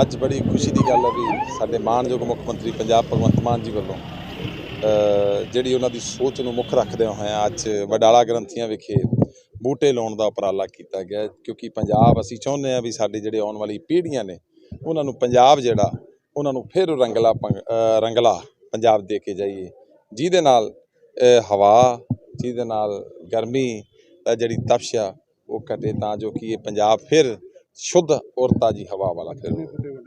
ਅੱਜ ਬੜੀ ਖੁਸ਼ੀ ਦੀ ਗੱਲ ਹੈ ਵੀ ਸਾਡੇ ਮਾਣਯੋਗ ਮੁੱਖ ਮੰਤਰੀ ਪੰਜਾਬ ਭਗਵੰਤ ਮਾਨ ਜੀ ਵੱਲੋਂ ਜਿਹੜੀ ਉਹਨਾਂ ਦੀ ਸੋਚ ਨੂੰ ਮੁੱਖ ਰੱਖਦਿਆਂ ਹੋਇਆਂ ਅੱਜ ਵਡਾਲਾ ਗ੍ਰੰਥੀਆਂ ਵਿਖੇ ਬੂਟੇ ਲਾਉਣ ਦਾ ਉਪਰਾਲਾ ਕੀਤਾ ਗਿਆ। ਕਿਉਂਕਿ ਪੰਜਾਬ ਅਸੀਂ ਚਾਹੁੰਦੇ ਹਾਂ ਵੀ ਸਾਡੇ ਜਿਹੜੇ ਆਉਣ ਵਾਲੀ ਪੀੜ੍ਹੀਆਂ ਨੇ, ਉਹਨਾਂ ਨੂੰ ਪੰਜਾਬ ਜਿਹੜਾ, ਉਹਨਾਂ ਨੂੰ ਫਿਰ ਰੰਗਲਾ ਪੰਗ- ਰੰਗਲਾ ਪੰਜਾਬ ਦੇ ਕੇ ਜਾਈਏ। ਜਿਹਦੇ ਨਾਲ ਹਵਾ, ਜਿਹਦੇ ਨਾਲ ਗਰਮੀ ਦਾ ਜਿਹੜੀ ਤਪਸ਼ ਆ, ਉਹ ਘਟੇ ਤਾਂ ਜੋ ਕਿ ਇਹ ਪੰਜਾਬ ਫਿਰ ਸ਼ੁੱਧ ਔਰ ਤਾਜੀ ਹਵਾ ਵਾਲਾ ਫਿਰ ਹੋਵੇ।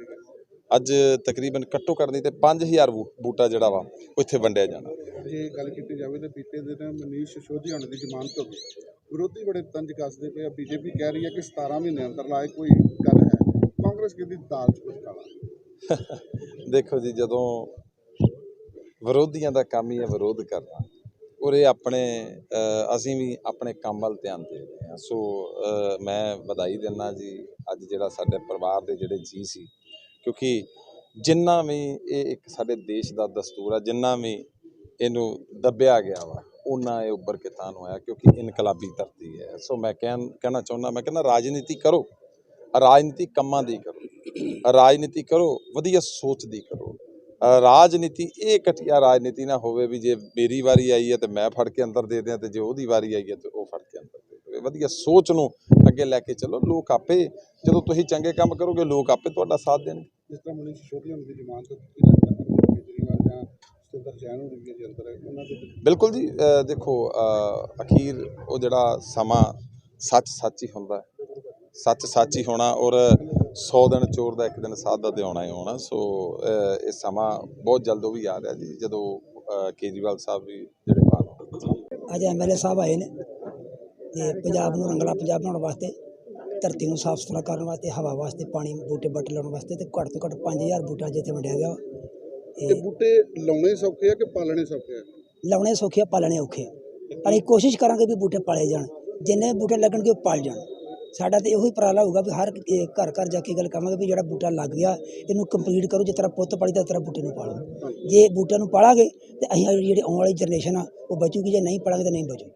ਅੱਜ ਤਕਰੀਬਨ ਘੱਟੋ ਘੱਟ ਨਹੀਂ ਤੇ 5000 ਬੂ- ਬੂਟਾ ਜਿਹੜਾ ਵਾ ਇੱਥੇ ਵੰਡਿਆ ਜਾਣਾ। ਜੇ ਗੱਲ ਕੀਤੀ ਜਾਵੇ ਤਾਂ ਬੀਤੇ ਦਿਨ ਮਨੀਸ਼ ਹੋਣ ਦੀ ਜ਼ਮਾਨਤ ਹੋ ਗਈ। ਵਿਰੋਧੀ ਬੜੇ ਤੰਜ ਕੱਸਦੇ ਪਏ ਆ। ਬੀਜੇਪੀ ਕਹਿ ਰਹੀ ਹੈ ਕਿ 17 ਮਹੀਨੇ ਅੰਦਰ ਲਾਏ ਕੋਈ ਗੱਲ ਹੈ। ਕਾਂਗਰਸ ਕਹਿੰਦੀ ਦਾਲ ਚ ਕੁਝ ਕਾਲਾ। ਦੇਖੋ ਜੀ ਜਦੋਂ ਵਿਰੋਧੀਆਂ ਦਾ ਕੰਮ ਹੀ ਹੈ ਵਿਰੋਧ ਕਰਨਾ। ਔਰ ਇਹ ਆਪਣੇ ਅਸੀਂ ਵੀ ਆਪਣੇ ਕੰਮ ਵੱਲ ਧਿਆਨ ਦੇ ਰਹੇ ਹਾਂ। ਸੋ ਮੈਂ ਵਧਾਈ ਦਿੰਦਾ ਜੀ ਅੱਜ ਜਿਹੜਾ ਸਾਡੇ ਪਰਿਵਾਰ ਦੇ ਜਿਹੜੇ ਜੀ ਸੀ। ਕਿਉਂਕਿ ਜਿੰਨਾ ਵੀ ਇਹ ਇੱਕ ਸਾਡੇ ਦੇਸ਼ ਦਾ ਦਸਤੂਰ ਆ, ਜਿੰਨਾ ਵੀ ਇਹਨੂੰ ਦੱਬਿਆ ਗਿਆ ਵਾ ਉਹਨਾਂ ਇਹ ਉੱਭਰ ਕੇ ਤਾਂ ਨੂੰ ਆਇਆ, ਕਿਉਂਕਿ ਇਨਕਲਾਬੀ ਧਰਤੀ ਹੈ। ਸੋ ਮੈਂ ਕਹਿਣ, ਕਹਿਣਾ ਚਾਹੁੰਦਾ, ਮੈਂ ਕਹਿੰਦਾ ਰਾਜਨੀਤੀ ਕਰੋ। ਰਾਜਨੀਤੀ ਕੰਮਾਂ ਦੀ ਕਰੋ। ਰਾਜਨੀਤੀ ਕਰੋ, ਵਧੀਆ ਸੋਚ ਦੀ ਕਰੋ। ਰਾਜਨੀਤੀ ਇਹ ਘਟੀਆ ਰਾਜਨੀਤੀ ਨਾ ਹੋਵੇ ਵੀ ਜੇ ਮੇਰੀ ਵਾਰੀ ਆਈ ਹੈ ਤੇ ਮੈਂ ਫੜ ਕੇ ਅੰਦਰ ਦੇ ਦਿਆਂ ਤੇ ਜੇ ਉਹਦੀ ਵਾਰੀ ਆਈ ਹੈ ਤੇ ਉਹ ਫੜ ਕੇ ਅੰਦਰ ਦੇ ਦੇਵੇ। ਵਧੀਆ ਸੋਚ ਨੂੰ ਅੱਗੇ ਲੈ ਕੇ ਚੱਲੋ। ਲੋਕ ਆਪੇ ਜਦੋਂ ਤੁਸੀਂ ਚੰਗੇ ਕੰਮ ਕਰੋਗੇ ਲੋਕ ਆਪੇ ਤੁਹਾਡਾ ਸਾਥ ਦੇਣਗੇ। ਜਿਸ ਤਰ੍ਹਾਂ ਮਨੀਸ਼ ਦੀ ਜ਼ਮਾਨਤ ਬਿਲਕੁਲ। ਜੀ ਦੇਖੋ ਅਖੀਰ ਉਹ ਜਿਹੜਾ ਸਮਾਂ ਸੱਚ ਸੱਚ ਹੀ ਹੁੰਦਾ। ਸੱਚ ਸੱਚ ਹੀ ਹੋਣਾ ਔਰ 100 ਦਿਨ ਚੋਰ ਦਾ ਇੱਕ ਦਿਨ ਸਾਧ ਦਾ ਤੇ ਆਉਣਾ ਹੀ ਆਉਣਾ ਸੋ ਇਹ ਸਮਾਂ ਬਹੁਤ ਜਲਦ ਉਹ ਵੀ ਆ ਰਿਹਾ ਜੀ ਜਦੋਂ ਅ, ਕੇਜਰੀਵਾਲ ਸਾਹਿਬ ਵੀ ਜਿਹੜੇ ਬਾਹਰ ਹੋਣਗੇ ਅੱਜ ਐਮਐਲਏ ਸਾਹਿਬ ਆਏ ਨੇ ਤੇ ਪੰਜਾਬ ਨੂੰ ਰੰਗਲਾ ਪੰਜਾਬ ਬਣਾਉਣ ਵਾਸਤੇ ਧਰਤੀ ਨੂੰ ਸਾਫ਼ ਸੁਥਰਾ ਕਰਨ ਵਾਸਤੇ ਹਵਾ ਵਾਸਤੇ ਪਾਣੀ ਬੂਟੇ ਬੱਟ ਲਾਉਣ ਵਾਸਤੇ ਤੇ ਘੱਟ ਤੋਂ ਘੱਟ 5000 ਬੂਟਾ ਜਿੱਥੇ ਵੰਡਿਆ ਗਿਆ। ਤੇ ਇਹ ਬੂਟੇ ਲਾਉਣੇ ਸੌਖੇ ਆ ਕਿ ਪਾਲਣੇ ਸੌਖੇ ਆ ਲਾਉਣੇ ਸੌਖੇ ਆ, ਪਾਲਣੇ ਔਖੇ ਆ। ਪਰ ਅਸੀਂ ਕੋਸ਼ਿਸ਼ ਕਰਾਂਗੇ ਵੀ ਬੂਟੇ ਪਾਲੇ ਜਾਣ ਜਿੰਨੇ ਬੂਟੇ ਲੱਗਣਗੇ ਉਹ ਪਲ ਜਾਣ ਸਾਡਾ ਤਾਂ ਇਹੋ ਹੀ ਉਪਰਾਲਾ ਹੋਊਗਾ ਵੀ ਹਰ ਇਹ ਘਰ ਘਰ ਜਾ ਕੇ ਗੱਲ ਕਰਾਂਗੇ ਵੀ ਜਿਹੜਾ ਬੂਟਾ ਲੱਗ ਗਿਆ, ਇਹਨੂੰ ਕੰਪਲੀਟ ਕਰੋ, ਜਿਸ ਤਰ੍ਹਾਂ ਪੁੱਤ ਪਾਲੀ ਤਾਂ ਤਰ੍ਹਾਂ ਬੂਟੇ ਨੂੰ ਪਾਲੋ। ਜੇ ਬੂਟੇ ਨੂੰ ਪਾਲਾਂਗੇ ਤੇ ਅਸੀਂ ਜਿਹੜੀ ਆਉਣ ਵਾਲੀ ਜਨਰੇਸ਼ਨ ਆ, ਉਹ ਬਚੂਗੀ ਜੇ ਨਹੀਂ ਪਾਲਾਂਗੇ ਤਾਂ ਨਹੀਂ ਬਚੂ